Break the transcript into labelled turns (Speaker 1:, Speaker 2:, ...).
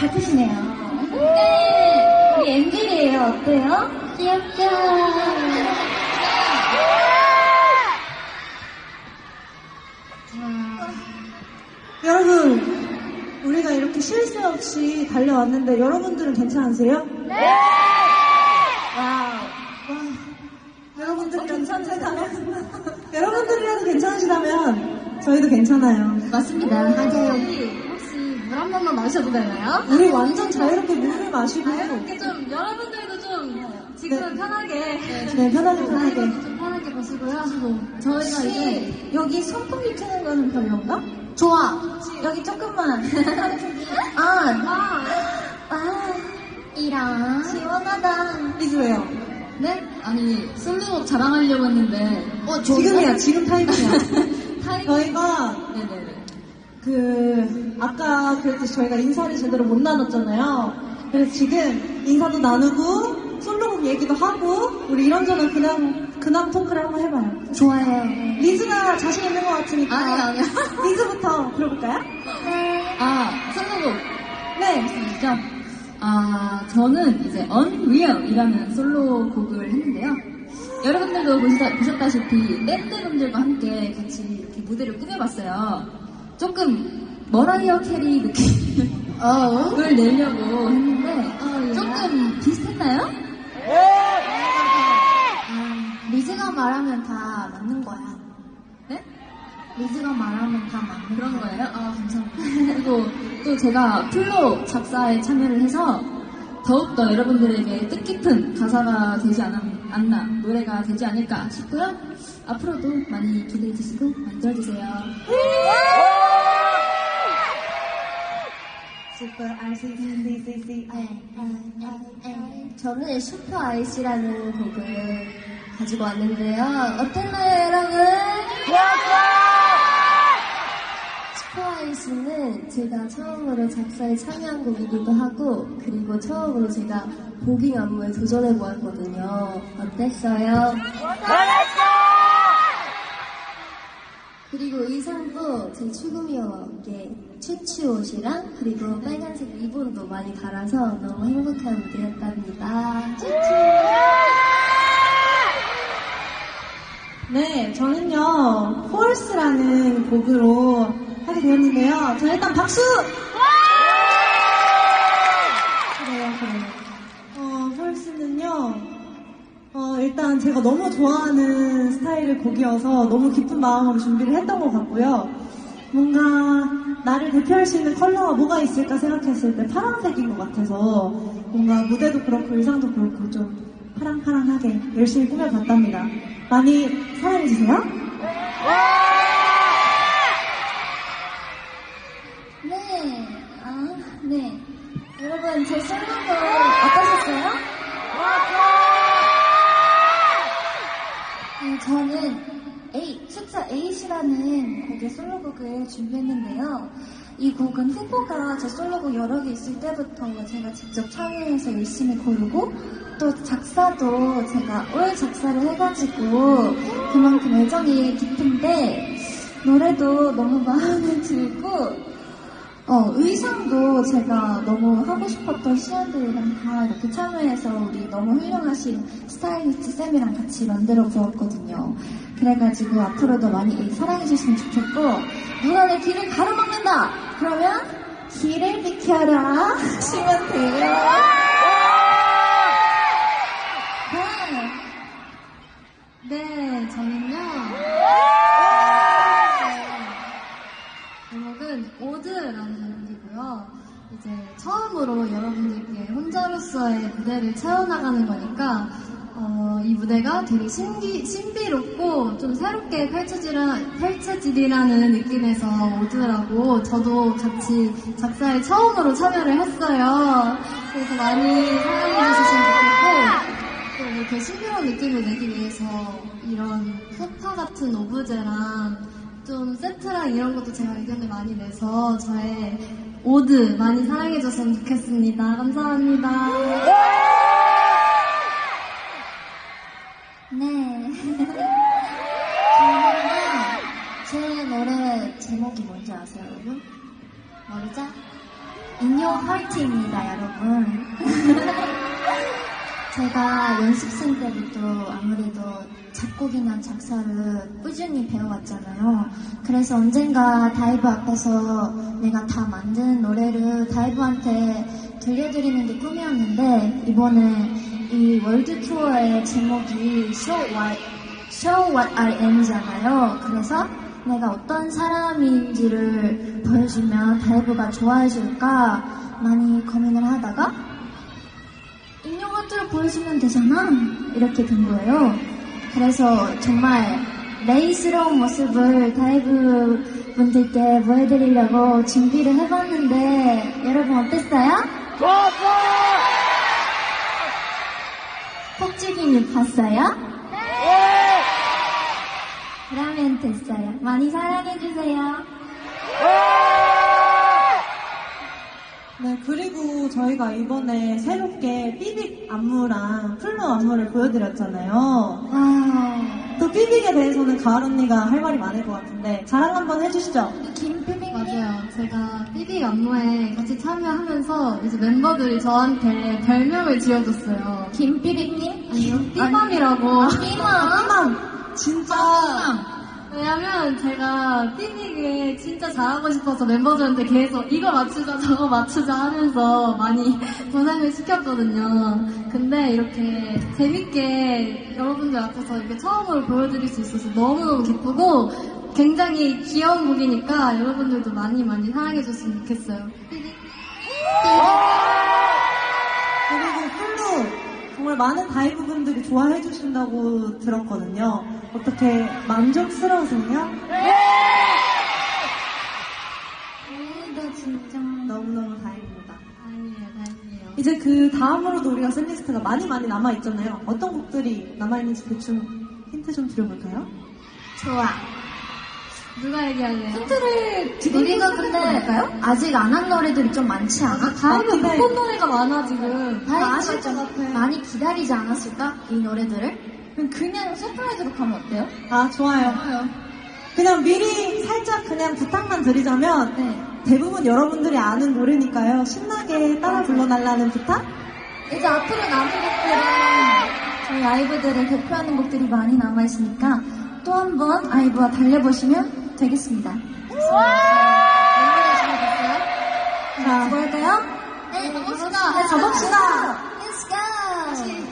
Speaker 1: 같으시네요. 네, 우리 엔젤이에요. 어때요? 귀엽죠?
Speaker 2: 여러분, 우리가 이렇게 쉴새 없이 달려왔는데 여러분들은 괜찮으세요? 네! 와. 여러분들 괜찮으시다면, 여러분들이라도 괜찮으시다면 저희도 괜찮아요.
Speaker 1: 맞습니다. 맞아요. 혹시 물한 번만 마셔도 되나요?
Speaker 2: 우리 완전 자유롭게 물을 마시고,
Speaker 1: 이렇게 좀 여러분들도 좀 지금은 편하게
Speaker 2: 네, 편하게 편하게.
Speaker 1: 좀 편하게 보시고요. 저희가 이제
Speaker 2: 여기 선풍기 트는 거는 별론가?
Speaker 1: 좋아.
Speaker 2: 여기 조금만.
Speaker 1: 아, 아, 이랑
Speaker 2: 시원하다. 리즈예요.
Speaker 1: 네? 아니 솔로곡 자랑하려고 했는데 어
Speaker 2: 지금이야, 지금 타이밍이야.
Speaker 1: 타임
Speaker 2: 저희가
Speaker 1: 네네네.
Speaker 2: 그 아까 그랬듯이 저희가 인사를 제대로 못 나눴잖아요. 그래서 지금 인사도 나누고 솔로곡 얘기도 하고 우리 이런저런 그냥 근황 토크를 한번 해봐요.
Speaker 1: 좋아요.
Speaker 2: 리즈가 자신 있는 것 같으니까
Speaker 1: 아니 아니요.
Speaker 2: 리즈부터 들어볼까요?
Speaker 1: 아 솔로곡
Speaker 2: 네.
Speaker 1: 있죠? 아 저는 이제 Unreal이라는 솔로곡을 했는데요. 여러분들도 보시다, 보셨다시피 밴드분들과 함께 같이 이렇게 무대를 꾸며봤어요. 조금 머라이어 캐리 느낌을 내려고 했는데 조금 비슷했나요?
Speaker 3: 아, 리즈가 말하면 다 맞는 거야.
Speaker 1: 네?
Speaker 3: 리즈가 말하면 다 맞는
Speaker 1: 그런 거예요? 아, 감사합니다. 그리고 또 제가 플로 작사에 참여를 해서 더욱더 여러분들에게 뜻깊은 가사가 되지 않, 않나, 노래가 되지 않을까 싶고요. 앞으로도 많이 기대해 주시고 많이 들어 주세요.
Speaker 2: 슈퍼 RCCCCC
Speaker 3: 저는 슈퍼 아이스라는 곡을 가지고 왔는데요. 어땠나요, 여러분? 슈퍼 아이스는 제가 처음으로 작사에 참여한 곡이기도 하고, 그리고 처음으로 제가 보깅 안무에 도전해 보았거든요. 어땠어요? 그리고 의상도 제 추구미와 함께 추추 옷이랑 그리고 빨간색 리본도 많이 달아서 너무 행복한 무대였답니다. 추추!
Speaker 2: 네, 저는요, 폴스라는 곡으로 하게 되었는데요. 자, 일단 박수! 일단 제가 너무 좋아하는 스타일의 곡이어서 너무 기쁜 마음으로 준비를 했던 것 같고요. 뭔가 나를 대표할 수 있는 컬러가 뭐가 있을까 생각했을 때 파란색인 것 같아서 뭔가 무대도 그렇고 의상도 그렇고 좀 파랑파랑하게 열심히 꾸며봤답니다. 많이 사랑해주세요.
Speaker 3: 네, 아, 네. 여러분, 제 솔로곡 어떠셨어요? 저는 A, 숫자 8이라는 곡의 솔로곡을 준비했는데요. 이 곡은 후보가 제 솔로곡 여러 개 있을 때부터 제가 직접 참여해서 열심히 고르고 또 작사도 제가 올 작사를 해가지고 그만큼 애정이 깊은데 노래도 너무 마음에 들고 어, 의상도 제가 너무 하고 싶었던 시연들이랑 다 이렇게 참여해서 우리 너무 훌륭하신 스타일리스트 쌤이랑 같이 만들어 보았거든요. 그래가지고 앞으로도 많이 사랑해주시면 좋겠고, 누가 내 길을 가로막는다! 그러면 길을 비켜라! 하시면 돼요. 네.
Speaker 1: 네, 저는 이제 처음으로 여러분들께 혼자로서의 무대를 채워나가는 거니까 어, 이 무대가 되게 신기, 신비롭고 좀 새롭게 펼쳐지라, 펼쳐지리라는 느낌에서 오드라고 저도 같이 작사에 처음으로 참여를 했어요. 그래서 많이 사랑해 주셨으면 좋겠고 또 이렇게 신비로운 느낌을 내기 위해서 이런 소파 같은 오브제랑 좀 세트랑 이런 것도 제가 의견을 많이 내서 저의 오드 많이 사랑해줬으면 좋겠습니다. 감사합니다.
Speaker 3: 네. 제 노래 제목이 뭔지 아세요, 여러분? 모르죠? 인형 파이팅입니다, 여러분. 제가 연습생 때부터 아무래도 작곡이나 작사를 꾸준히 배워왔잖아요. 그래서 언젠가 다이브 앞에서 내가 다 만든 노래를 다이브한테 들려드리는 게 꿈이었는데 이번에 이 월드 투어의 제목이 Show What, Show What I Am잖아요. 그래서 내가 어떤 사람인지를 보여주면 다이브가 좋아해줄까 많이 고민을 하다가 인형 하트를 보여주면 되잖아. 이렇게 된 거예요. 그래서 정말 레이스러운 모습을 다이브 분들께 보여드리려고 준비를 해봤는데 여러분 어땠어요? 폭죽이님 봤어요? 그러면 됐어요. 많이 사랑해주세요.
Speaker 2: 네, 그리고 저희가 이번에 새롭게 삐빅 안무랑 플루 안무를 보여드렸잖아요.
Speaker 3: 와,
Speaker 2: 또 삐빅에 대해서는 가을 언니가 할 말이 많을 것 같은데 자랑 한번 해주시죠.
Speaker 3: 김표백님.
Speaker 1: 맞아요. 제가 삐빅 안무에 같이 참여하면서 이제 멤버들이 저한테 별명을 지어줬어요.
Speaker 3: 김피백님?
Speaker 1: 아니요, 삐밤이라고.
Speaker 3: 삐마.
Speaker 2: 희망! 진짜
Speaker 1: 왜냐면 제가 삐빅을 진짜 잘하고 싶어서 멤버들한테 계속 이거 맞추자 저거 맞추자 하면서 많이 고생을 시켰거든요. 근데 이렇게 재밌게 여러분들 앞에서 이렇게 처음으로 보여드릴 수 있어서 너무너무 기쁘고 굉장히 귀여운 곡이니까 여러분들도 많이 많이 사랑해줬으면 좋겠어요. 삐빅.
Speaker 2: 그리고 플루 정말 많은 다이브 분들이 좋아해 주신다고 들었거든요. 어떻게 만족스러우세요?
Speaker 3: 나 진짜.
Speaker 2: 너무너무 다행입니다.
Speaker 1: 다행이에요, 다행이에요.
Speaker 2: 이제 그 다음으로도 우리가 쓴 리스트가 많이 많이 남아있잖아요. 어떤 곡들이 남아있는지 대충 힌트 좀 드려볼까요?
Speaker 3: 좋아.
Speaker 1: 누가 얘기할래요?
Speaker 3: 힌트를 우리가 근데 아직 안 한 노래들이 좀 많지 않아?
Speaker 2: 맞긴 해.
Speaker 1: 못본 노래가 많아, 지금.
Speaker 3: 다이브가
Speaker 2: 아실 좀것 같아.
Speaker 3: 많이 기다리지 않았을까? 이 노래들을? 그럼 그냥 서프라이즈로 가면 어때요?
Speaker 2: 아, 좋아요. 그냥 미리 살짝 그냥 부탁만 드리자면
Speaker 3: 네.
Speaker 2: 대부분 여러분들이 아는 노래니까요. 신나게 따라 불러달라는 부탁?
Speaker 3: 이제 앞으로 남은 곡들은 저희 아이브들을 대표하는 곡들이 많이 남아있으니까 또 한 번 아이브와 달려보시면 되겠습니다.
Speaker 2: 자,
Speaker 3: 뭐 할까요?
Speaker 1: 네, 가봅시다.
Speaker 3: 가봅시다. Let's go!